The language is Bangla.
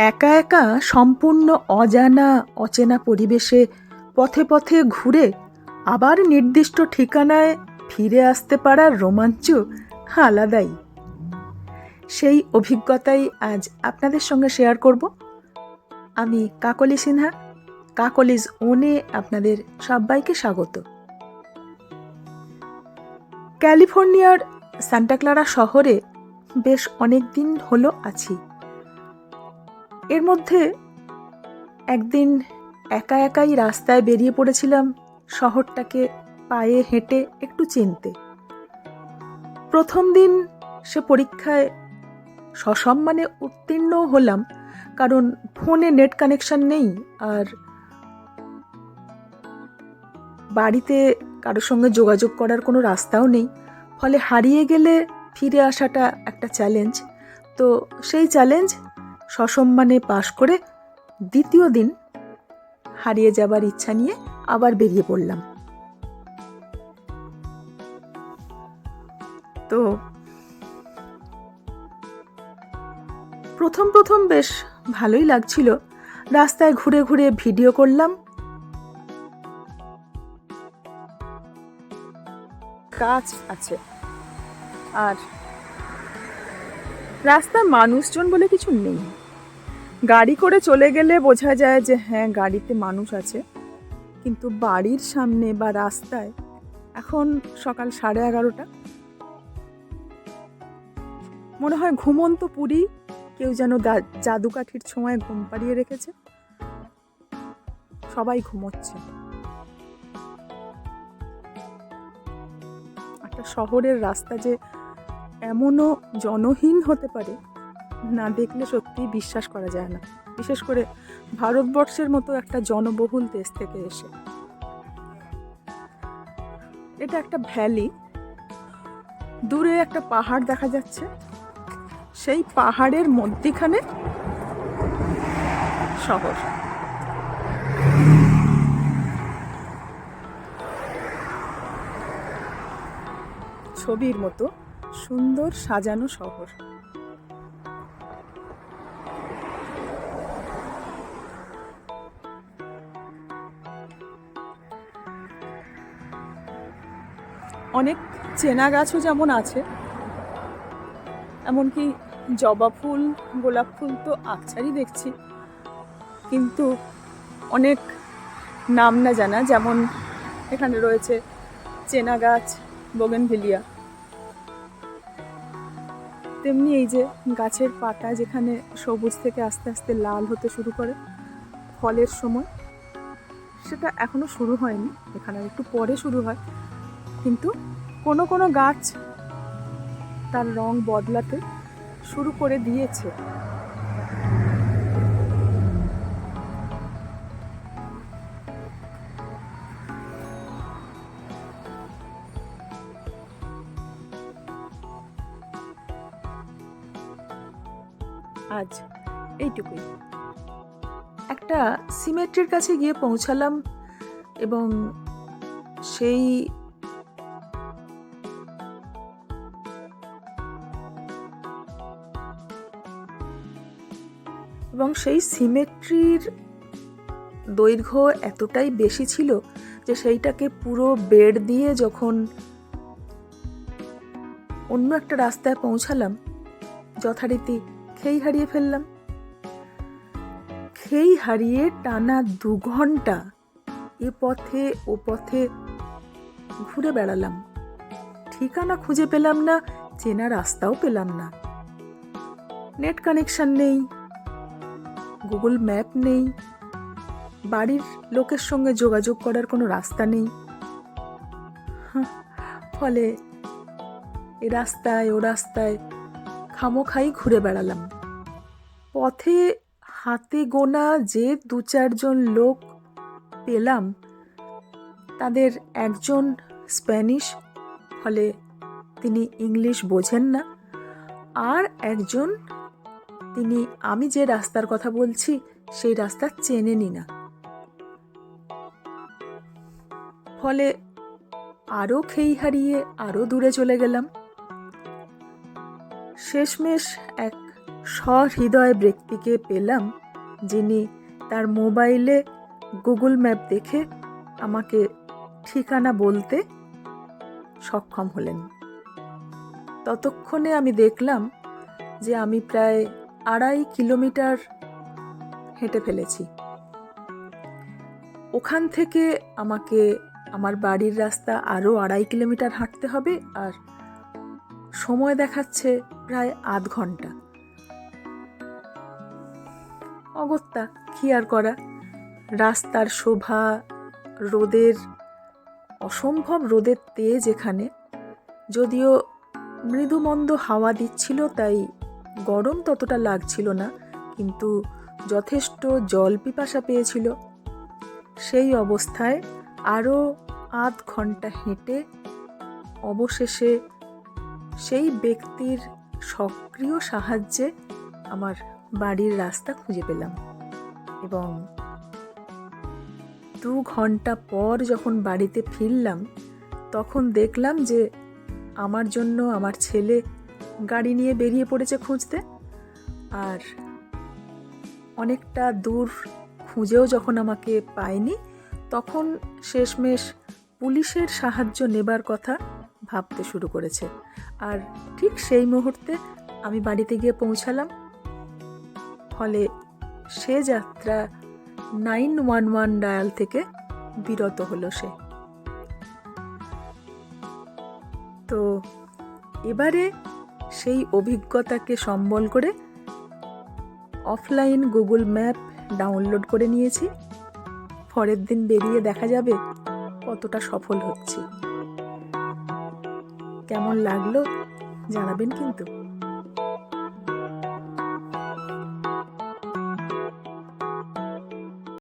একা একা সম্পূর্ণ অজানা, অচেনা পরিবেশে পথে পথে ঘুরে আবার নির্দিষ্ট ঠিকানায় ফিরে আসতে পারার রোমাঞ্চ আলাদাই। সেই অভিজ্ঞতাই আজ আপনাদের সঙ্গে শেয়ার করব। আমি কাকলি সিনহা, কাকলিজ ওনে আপনাদের সবাইকে স্বাগত। ক্যালিফোর্নিয়ার সান্টাক্লারা শহরে বেশ অনেক দিন হলো আছি। এর মধ্যে একদিন একা একাই রাস্তায় বেরিয়ে পড়েছিলাম শহরটাকে পায়ে হেঁটে একটু চিনতে। প্রথম দিন সে পরীক্ষায় সসম্মানে উত্তীর্ণ হলাম, কারণ ফোনে নেট কানেকশন নেই আর বাড়িতে কারোর সঙ্গে যোগাযোগ করার কোনো রাস্তাও নেই। ফলে হারিয়ে গেলে ফিরে আসাটা একটা চ্যালেঞ্জ তো সেই চ্যালেঞ্জ সসম্মানে পাশ করে দ্বিতীয় দিন হারিয়ে যাবার ইচ্ছা নিয়ে আবার বেরিয়ে পড়লাম। তো প্রথম প্রথম বেশ ভালোই লাগছিল। রাস্তায় ঘুরে ঘুরে ভিডিও করলাম। গাছ আছে। আর রাস্তায় মানুষজন বলে কিছু নেই। গাড়ি করে চলে গেলে বোঝা যায় যে হ্যাঁ গাড়িতে মানুষ আছে। কিন্তু বাড়ির সামনে বা রাস্তায় এখন সকাল সাড়ে এগারোটা। মনে হয় ঘুমন্ত পুরী, কেউ যেন জাদুকাঠির ছোঁয়ায় ঘুম পাড়িয়ে রেখেছে। সবাই ঘুমোচ্ছে। একটা শহরের রাস্তা যে এমনও জনহীন হতে পারে দেখলে সত্যিই বিশ্বাস করা যায় না। বিশেষ করে ভারতবর্ষের মতো একটা জনবহুল দেশ থেকে এসে। এটা একটা ভ্যালি। দূরে একটা পাহাড় দেখা যাচ্ছে। সেই পাহাড়ের মধ্যিখানে শহর। ছবির মতো সুন্দর সাজানো শহর। অনেক চেনা গাছও যেমন আছে, এমনকি জবা ফুল, গোলাপ ফুল তো আকছারই দেখছি। কিন্তু অনেক নাম না জানা, যেমন এখানে রয়েছে চেনা গাছ, বোগেনভিলিয়া। তেমনি এই যে গাছের পাতা যেখানে সবুজ থেকে আস্তে আস্তে লাল হতে শুরু করে ফলের সময়, সেটা এখনও শুরু হয়নি, এখানে একটু পরে শুরু হয়। কিন্তু কোনো কোনো গাছ তার রং বদলাতে শুরু করে দিয়েছে। আজ এইটুকুই। একটা সিমেট্রির কাছে গিয়ে পৌঁছালাম এবং সেই এবং সেই সিমেট্রির দৈর্ঘ্য এতটাই বেশি ছিল যে সেইটাকে পুরো বেড দিয়ে যখন অন্য একটা রাস্তায় পৌঁছালাম, যথারীতি খেই হারিয়ে ফেললাম। খেই হারিয়ে টানা দু ঘণ্টা এ পথে ও পথে ঘুরে বেড়ালাম। ঠিকানা খুঁজে পেলাম না, চেনা রাস্তাও পেলাম না। নেট কানেকশন নেই। গুগল ম্যাপ নেই। বাড়ির লোকের সঙ্গে যোগাযোগ করার কোনো রাস্তা নেই। ফলে এ রাস্তায়, ও রাস্তায় খামোখাই ঘুরে বেড়ালাম। পথে হাতে গোনা যে দু চারজন লোক পেলাম, তাদের একজন স্প্যানিশ, ফলে তিনি ইংলিশ বোঝেন না, আর একজন তিনি, আমি যে রাস্তার কথা বলছি, সেই রাস্তা চেনেনি না। ফলে আরও খেই হারিয়ে আরও দূরে চলে গেলাম। শেষমেশ এক সহৃদয় ব্যক্তিকে পেলাম, যিনি তার মোবাইলে গুগল ম্যাপ দেখে আমাকে ঠিকানা বলতে সক্ষম হলেন। ততক্ষণে আমি দেখলাম যে আমি প্রায় আড়াই কিলোমিটার হেঁটে ফেলেছি। ওখান থেকে আমাকে, আমার বাড়ির রাস্তা আরও আড়াই কিলোমিটার হাঁটতে হবে আর সময় দেখাচ্ছে প্রায় আধ ঘণ্টা। অগত্যা, কি আর করা? রাস্তার শোভা, রোদের, অসম্ভব রোদের তেজ এখানে। যদিও মৃদুমন্দ হাওয়া দিচ্ছিল, তাই গরম ততটা লাগছিল না, কিন্তু যথেষ্ট জল পিপাসা পেয়েছিল। সেই অবস্থায় আরও আধ ঘণ্টা হেঁটে অবশেষে সেই ব্যক্তির সক্রিয় সাহায্যে আমার বাড়ির রাস্তা খুঁজে পেলাম এবং দু ঘণ্টা পর যখন বাড়িতে ফিরলাম, তখন দেখলাম যে আমার জন্য আমার ছেলে গাড়ি নিয়ে বেরিয়ে পড়েছে খুঁজতে। আর অনেকটা দূর খুঁজেও যখন আমাকে পায়নি, তখন শেষমেশ পুলিশের সাহায্য নেবার কথা ভাবতে শুরু করেছে। আর ঠিক সেই মুহূর্তে আমি বাড়িতে গিয়ে পৌঁছালাম। ফলে সে যাত্রা নাইন ওয়ান ওয়ান ডায়াল থেকে বিরত হলো সে। তো এবারে সেই অভিজ্ঞতাকে সম্বল করে অফলাইন গুগল ম্যাপ ডাউনলোড করে নিয়েছি। পরের দিন বেরিয়ে দেখা যাবে কতটা সফল হচ্ছে। কেমন লাগল জানাবেন কিন্তু।